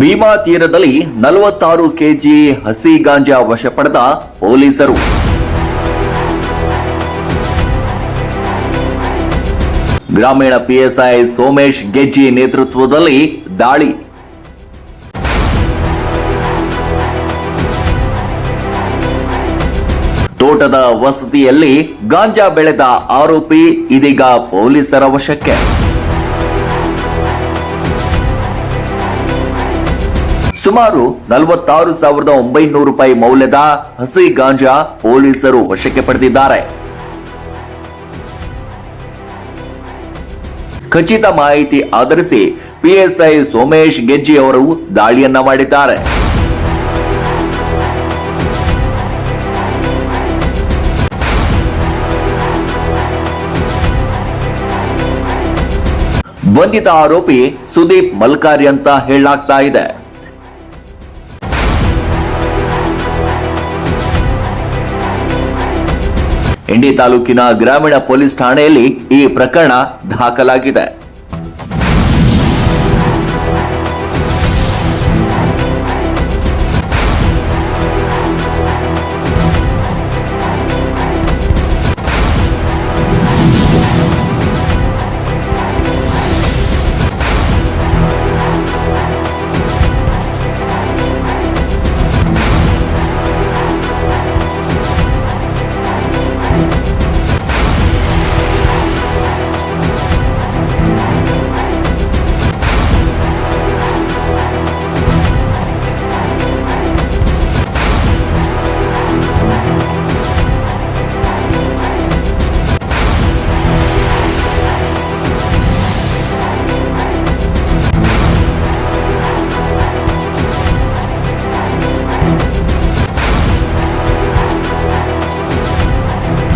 ಭೀಮಾ ತೀರದಲ್ಲಿ ನಲವತ್ತಾರು ಕೆಜಿ ಹಸಿ ಗಾಂಜಾ ವಶ ಪಡೆದ ಪೊಲೀಸರು. ಗ್ರಾಮೀಣ ಪಿಎಸ್ಐ ಸೋಮೇಶ್ ಗೆಜ್ಜಿ ನೇತೃತ್ವದಲ್ಲಿ ದಾಳಿ. ತೋಟದ ವಸತಿಯಲ್ಲಿ ಗಾಂಜಾ ಬೆಳೆದ ಆರೋಪಿ ಇದೀಗ ಪೊಲೀಸರ ವಶಕ್ಕೆ. ಸುಮಾರು ನಲವತ್ತಾರು ಸಾವಿರದ ಒಂಬೈನೂರು ರೂಪಾಯಿ ಮೌಲ್ಯದ ಹಸಿ ಗಾಂಜಾ ಪೊಲೀಸರು ವಶಕ್ಕೆ ಪಡೆದಿದ್ದಾರೆ. ಖಚಿತ ಮಾಹಿತಿ ಆಧರಿಸಿ ಪಿಎಸ್ಐ ಸೋಮೇಶ್ ಗೆಜ್ಜಿ ಅವರು ದಾಳಿಯನ್ನ ಮಾಡಿದ್ದಾರೆ. ಬಂಧಿತ ಆರೋಪಿ ಸುದೀಪ್ ಮಲ್ಕಾರಿ ಅಂತ ಹೇಳಲಾಗ್ತಾ ಇದೆ. ಇಂಡಿ ತಾಲೂಕಿನ ಗ್ರಾಮೀಣ ಪೊಲೀಸ್ ಠಾಣೆಯಲ್ಲಿ ಈ ಪ್ರಕರಣ ದಾಖಲಾಗಿದೆ.